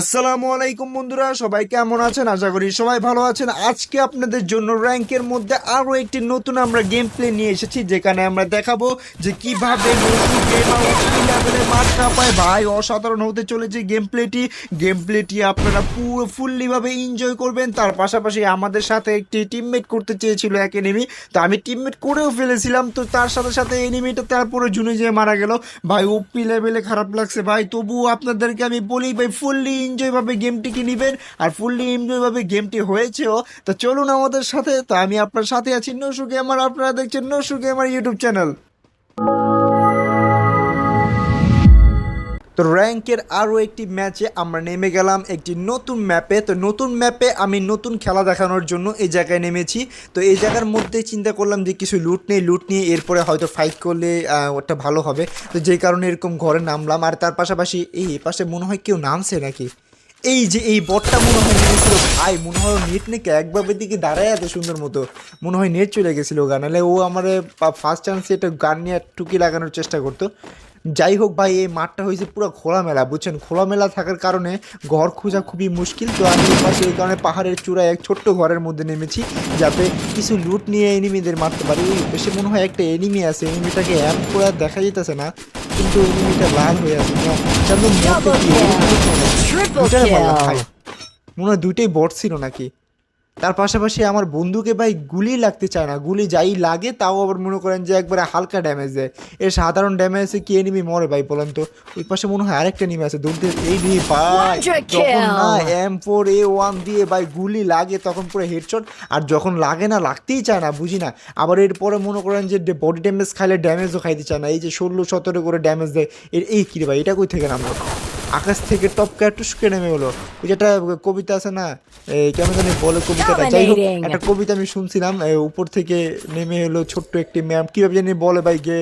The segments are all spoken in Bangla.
আসসালামু আলাইকুম বন্ধুরা, সবাই কেমন আছেন? আশা করি সবাই ভালো আছেন। আজকে আপনাদের জন্য র্যাঙ্কের মধ্যে আরও একটি নতুন আমরা গেম প্লে নিয়ে এসেছি, যেখানে আমরা দেখাবো যে কীভাবে মাঠ না পায়। ভাই, অসাধারণ হতে চলেছে গেম প্লেটি গেম প্লেটি আপনারা পুরো ফুললিভাবে এনজয় করবেন। তার পাশাপাশি আমাদের সাথে একটি টিমমেট করতে চেয়েছিল এক এনিমি তো আমি টিমমেট করেও ফেলেছিলাম, তো তার সাথে সাথে এনিমিটা তারপরে ঝুনে যেয়ে মারা গেল। ভাই ওপি লেভেলে খারাপ লাগছে। ভাই, তবুও আপনাদেরকে আমি বলি, ভাই ফুললি এনজয় ভাবে গেমটিকে নেবেন? আর ফুললি এনজয় ভাবে গেমটি হয়েছেও, তো চলুন আমাদের সাথে। তো আমি আপনার সাথে আছি, নসু গেমার আপনারা দেখছেন নসু গেমার ইউটিউব চ্যানেল তো র্যাঙ্কের আরও একটি ম্যাচে আমরা নেমে গেলাম একটি নতুন ম্যাপে। তো নতুন ম্যাপে আমি নতুন খেলা দেখানোর জন্য এই জায়গায় নেমেছি। তো এই জায়গার মধ্যে চিন্তা করলাম যে কিছু লুট নেই, লুট নিয়ে এরপরে হয়তো ফাইট করলে ওটা ভালো হবে। তো যেই কারণে এরকম ঘরে নামলাম। আর তার পাশাপাশি এই পাশে মনে হয় কেউ নামছে নাকি? এই যে এই বটটা মনে হয় নেমেছিল। ভাই, মনে হয় নেট নাকি একভাবে দিকে দাঁড়ায় এত সুন্দর মতো। মনে হয় নেট চলে গেছিল গান নাহলে ও আমার ফার্স্ট চান্সে একটা গান নিয়ে টুকি লাগানোর চেষ্টা করতো। যাই হোক ভাই এই মাঠটা হয়েছে পুরো খোলামেলা বুঝছেন? খোলামেলা থাকার কারণে ঘর খোঁজা খুবই মুশকিল। তো আমি এই এই কারণে পাহাড়ের চূড়ায় এক ছোট্ট ঘরের মধ্যে নেমেছি যাতে কিছু লুট নিয়ে এনিমিদের মারতে পারি। ওই বেশি মনে হয় একটা এনিমি আছে এনিমিটাকে অ্যাপ করে দেখা যেতেছে না কিন্তু এনিমিটা লাল হয়ে আছে. মনে হয় দুইটাই বট ছিল নাকি? তার পাশাপাশি আমার বন্ধুকে ভাই গুলি লাগতে চায় না গুলি যাই লাগে তাও আবার মনে করেন যে একবারে হালকা ড্যামেজ দেয়। এর সাধারণ ড্যামেজে কি এনিমি মরে ভাই বলেন তো? ওই পাশে মনে হয় আরেকটা এনিমি আছে দৌড়তে এই নিয়ে ভাই যখন না. এম ফোর এ ওয়ান দিয়ে ভাই গুলি লাগে তখন পুরো হেডশট আর যখন লাগে না লাগতেই চায় না বুঝি না। আবার এরপরে মনে করেন যে বডি ড্যামেজ খাইলে ড্যামেজও খাইতে চায় না এই যে ষোলো সতেরো করে ড্যামেজ দেয় এর এই কিরে ভাই? এটা কই থেকে নামলো? আকাশ থেকে টপকা টুসকে নেমে হলো ওই যেটা কবিতা আছে না এই কেমন জানি বলে কবিতাটা। যাই হোক একটা কবিতা আমি শুনছিলাম উপর থেকে নেমে এলো ছোট্ট একটি ম্যাম। কীভাবে জানি বলে ভাই গে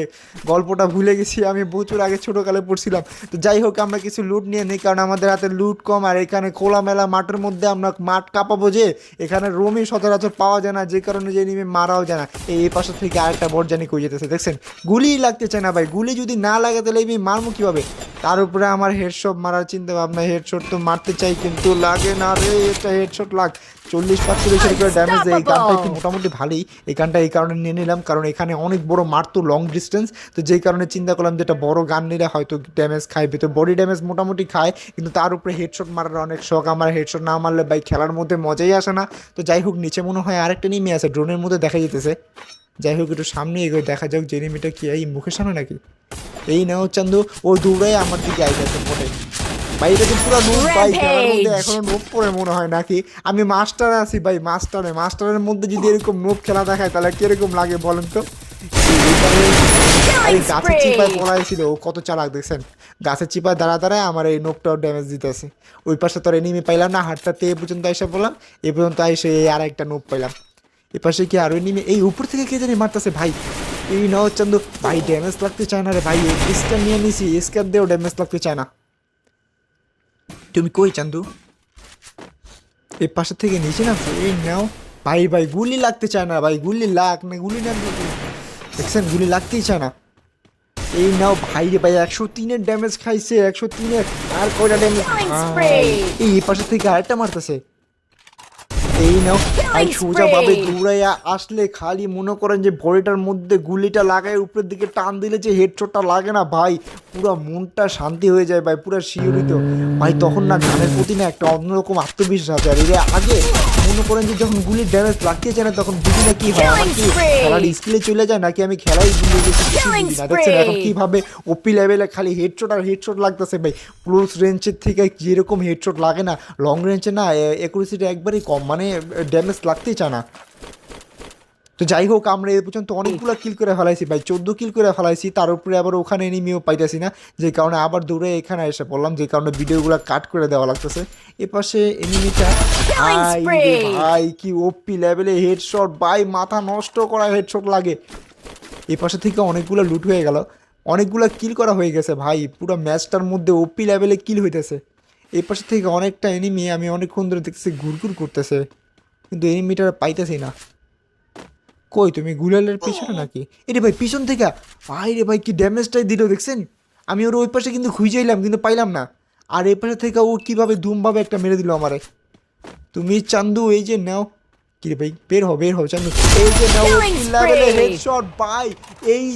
গল্পটা ভুলে গেছি আমি প্রচুর আগে ছোটোকালে পড়ছিলাম। তো যাই হোক আমরা কিছু লুট নিয়ে নিই কারণ আমাদের হাতে লুট কম আর এখানে খোলামেলা মাঠের মধ্যে আমরা মাঠ কাঁপাবো যে এখানে রোমই সচরাচর পাওয়া যায় না যে কারণে যে নিমে মারাও যায় না। এই পাশে থেকে আরেকটা বট জানি কই যেতেছে দেখছেন? গুলি লাগতে চায় না ভাই। গুলি যদি না লাগে তাহলে এই মারমু কীভাবে? তার উপরে আমার হেডশট মারার চিন্তা ভাবনা হেডশট তো মারতে চাই কিন্তু লাগে না রে এটা হেডশট লাগ। চল্লিশ পাঁচচল্লিশ করে ড্যামেজ এই গানটা একটু মোটামুটি ভালোই। এই গানটা এই কারণে নিয়ে নিলাম কারণ এখানে অনেক বড় মার তো লং ডিস্টেন্স তো যেই কারণে চিন্তা করলাম যে একটা বড় গান নিলে হয়তো ড্যামেজ খায় ভেতর বডি ড্যামেজ মোটামুটি খায় কিন্তু তার উপরে হেডশট মারার অনেক শখ। আমার হেডশট না মারলে ভাই খেলার মধ্যে মজাই আসে না। তো যাই হোক নিচে মনে হয় আরেকটা নিমে আছে ড্রোনের মধ্যে দেখা যেতেছে যাই হোক একটু সামনে এগোয় দেখা যাক যে নিমিটা কি এই মুখের সামনে নাকি? এই নাও চান্দু ও দৌড়াই আমার দিকে আইতেছে ফোটে ভাই এটা তো পুরো নোট ভাই খেলার মধ্যে এখনও নোপ পরে মনে হয় নাকি? আমি মাস্টারে আছি ভাই মাস্টারে মাস্টারের মধ্যে যদি এরকম নোপ খেলা দেখায় তাহলে কীরকম লাগে বলেন তো? এই গাছের চিপায় পড়াইছিল ও কত চালাক দেখছেন? গাছের চিপায় দাঁড়া দাঁড়ায় আমার এই নোপটাও ড্যামেজ দিতেছে। ওই পাশে তোর এনিমি পাইলাম না হাটটাতে এ পর্যন্ত এসে বললাম এ পর্যন্ত এসে এই আর একটা নোপ পাইলাম। এ পাশে কি আরও এনিমি? এই উপর থেকে কে জানি মারতেছে? ভাই এই নাও চান্দু ভাই ড্যামেজ লাগতে চায় না রে ভাই এই স্ক্যান নিয়ে নিছি স্ক্যান দিয়েও ড্যামেজ লাগতে চায় না। তুমি কই চান্দু? এই পাশে থেকে নিচে না? এই নাও। ভাই ভাই গুলি লাগতে চায় না ভাই গুলি লাগ না গুলি না দেখছেন গুলি লাগতেই চায় না। এই নাও ভাই রে ভাই একশো তিনের ড্যামেজ খাইছে একশো তিনের আর কয়টা ড্যামেজ এই পাশে থেকে আরেকটা মারতেছে। এই নাও। Killing সোজা ভাবে দৌড়াইয়া আসলে খালি মনে করেন যে বডিটার মধ্যে গুলিটা লাগায় উপরের দিকে টান দিলে যে হেডশটটা লাগে না ভাই পুরো মনটা শান্তি হয়ে যায় ভাই পুরো শিওরিত ভাই তখন না গানের প্রতি না একটা অন্যরকম আত্মবিশ্বাস আছে। আর এর আগে মনে করেন যে যখন গুলির ড্যামেজ লাগতে চায় না তখন বুঝি না কি হয়। আমার কি খেলার স্কিলে চলে যায় নাকি আমি খেলাই ভুলে গেছি না। দেখছেন এখন! কীভাবে ওপি লেভেলে খালি হেডশট আর হেডশট লাগতেছে ভাই। ক্লোজ রেঞ্জের থেকে যেরকম হেডশট লাগে না লং রেঞ্জে না একুরেসিটা একবারই কম মানে ড্যামেজ লাগতেই চায় না। তো যাই হোক আমরা এ পর্যন্ত অনেকগুলো কিল করে ফেলাইছি ভাই। চোদ্দ কিল করে ফেলাইছি তার উপরে আবার ওখানে এনিমিও পাইতেছি না। যে কারণে আবার দৌড়ে এখানে এসে পড়লাম যে কারণে ভিডিওগুলো কাট করে দেওয়া লাগতেছে। এ পাশে এনিমিটা ভাই কি ওপি লেভেলে হেডশট ভাই মাথা নষ্ট করা হেডশট লাগে। এ পাশে থেকে অনেকগুলো লুট হয়ে গেল। অনেকগুলো কিল করা হয়ে গেছে ভাই পুরো ম্যাচটার মধ্যে ওপি লেভেলে কিল হইতেছে। এই পাশে থেকে অনেকটা এনিমি আমি অনেকক্ষণ ধরে দেখতেছি ঘুরঘুর করতেছে। কিন্তু এনিমিটা পাইতেছি না। কই তুমি গুলালের পিছনে নাকি? এরে ভাই পিছন থেকে। ভাই রে ভাই কি ড্যামেজটাই দিল দেখছেন? আমি ওর ওই পাশে কিন্তু খুঁজেইলাম কিন্তু পাইলাম না। আর এই পাশে থেকে ও কীভাবে ধুমভাবে একটা মেরে দিল আমারে। তুমি চান্দু এই যে নাও। কি রে ভাই বের হও বের হও চান্দু। এই যে নাও লেভেলে হেডশট ভাই। এই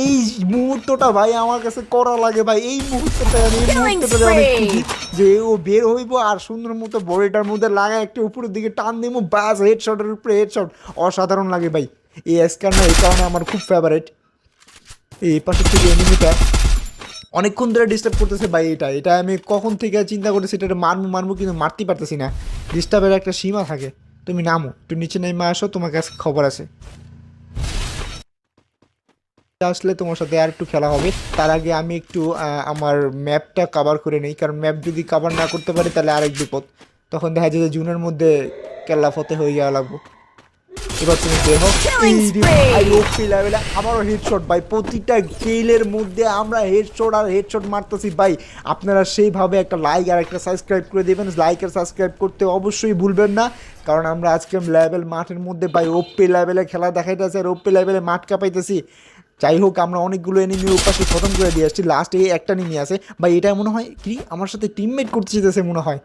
এই মুহূর্তটা ভাই আমার কাছে করা লাগে ভাই। এই মুহূর্তটা আমি এই মুহূর্তটা spree! খুশি যে ও বের হইব আর সুন্দর মতো বডিটার মধ্যে লাগায় একটা উপরের দিকে টান দিব বাস হেডশটের উপরে হেডশট অসাধারণ লাগে ভাই। এই স্ক্যান না, এই কারণে আমার খুব ফেভারিট এই পাশে থেকে এনিমিটা অনেকক্ষণ ধরে ডিস্টার্ব করতেছে ভাই এটা। এটা আমি কখন থেকে চিন্তা করতেছি এটা মারবো মারবো কিন্তু মারতে পারতেছি না। ডিস্টার্বের একটা সীমা থাকে। তুমি নামো একটু নিচে নেমে আসো, তোমার কাছে খবর আছে। আসলে তোমার সাথে আর একটু খেলা হবে। তার আগে আমি একটু আমার ম্যাপটা কভার করে নিই। কারণ ম্যাপ যদি কভার না করতে পারি তাহলে আরেক বিপদ। তখন দেখা যায় যে জুনের মধ্যে কেল্লা ফতে হয়ে যাওয়া লাগবো। এবার তুমি দেখো Killing এই রে spree! ভাই, ওপি লেভেলে আবারও হেডশট ভাই। প্রতিটা গেলের মধ্যে আমরা হেডশট আর হেডশট মারতেছি ভাই। আপনারা সেইভাবে একটা লাইক আর একটা সাবস্ক্রাইব করে দেবেন। লাইক আর সাবস্ক্রাইব করতে অবশ্যই ভুলবেন না। কারণ আমরা আজকে লেভেল মাঠের মধ্যে ভাই ওপি লেভেলে খেলা দেখাইতেছি আর ওপি লেভেলে মাঠ কাঁপাইতেছি। যাই হোক আমরা অনেকগুলো এনিমি উপাসে খতম করে দিয়ে আসছি। লাস্টে একটা নিমি আছে। ভাই এটা মনে হয় কি? আমার সাথে টিমমেট করতে যেতেছে মনে হয়।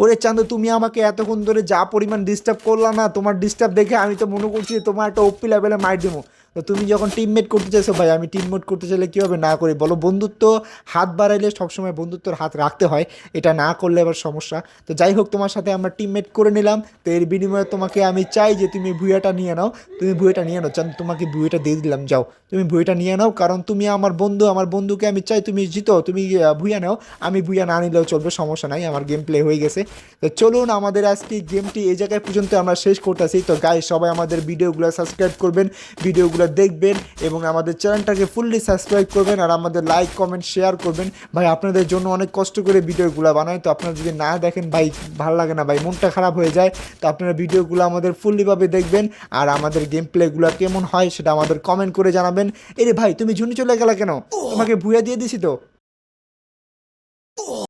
ওরে চান্দু তুমি আমাকে এতক্ষণ ধরে যা পরিমাণ ডিস্টার্ব করলা না, তোমার ডিস্টার্ব দেখে আমি তো মনে করছি তোমার একটা ওপি লেভেলে মার দেবো তো তুমি যখন টিমমেট করতে চাইছো, ভাই, আমি টিমমেট করতে চাইলে কী হবে? না করি। বলো, বন্ধুত্ব, হাত বাড়াইলে সবসময় বন্ধুত্বর হাত রাখতে হয়। এটা না করলে আবার সমস্যা। তো যাই হোক, তোমার সাথে আমরা টিমমেট করে নিলাম। তো এর বিনিময়ে তোমাকে আমি চাই যে তুমি ভুইয়াটা নিয়ে নাও। তুমি ভুইয়াটা নিয়ে নাও। চান্দু তোমাকে ভুইয়াটা দিয়ে দিলাম, যাও। তুমি ভুইয়াটা নিয়ে নাও, কারণ তুমি আমার বন্ধু। আমার বন্ধুকে আমি চাই তুমি জিতো। তুমি ভুইয়া নাও। আমি ভুইয়া না নিলেও চলবে, সমস্যা নাই। আমার গেম প্লে হয়ে গেছে। তো চলুন, আমাদের আজকে গেমটি এই জায়গায় পর্যন্ত আমরা শেষ করতেছি। তো গাই সবাই আমাদের ভিডিওগুলো সাবস্ক্রাইব করবেন। ভিডিওগুলো দেখবেন এবং আমাদের চ্যানেলটাকে ফুললি সাবস্ক্রাইব করবেন আর আমাদের লাইক কমেন্ট শেয়ার করবেন। ভাই, আপনাদের জন্য অনেক কষ্ট করে ভিডিওগুলো বানাই। তো আপনারা যদি না দেখেন, ভাই, ভালো লাগে না, ভাই, মনটা খারাপ হয়ে যায়। তো আপনারা ভিডিওগুলো আমাদের ফুললিভাবে দেখবেন আর আমাদের গেম প্লেগুলো কেমন হয় সেটা আমাদের কমেন্ট করে জানাবেন। এরে ভাই, তুমি ঝুনি চলে গেলা কেন? তোমাকে ভুয়া দিয়ে দিছি তো।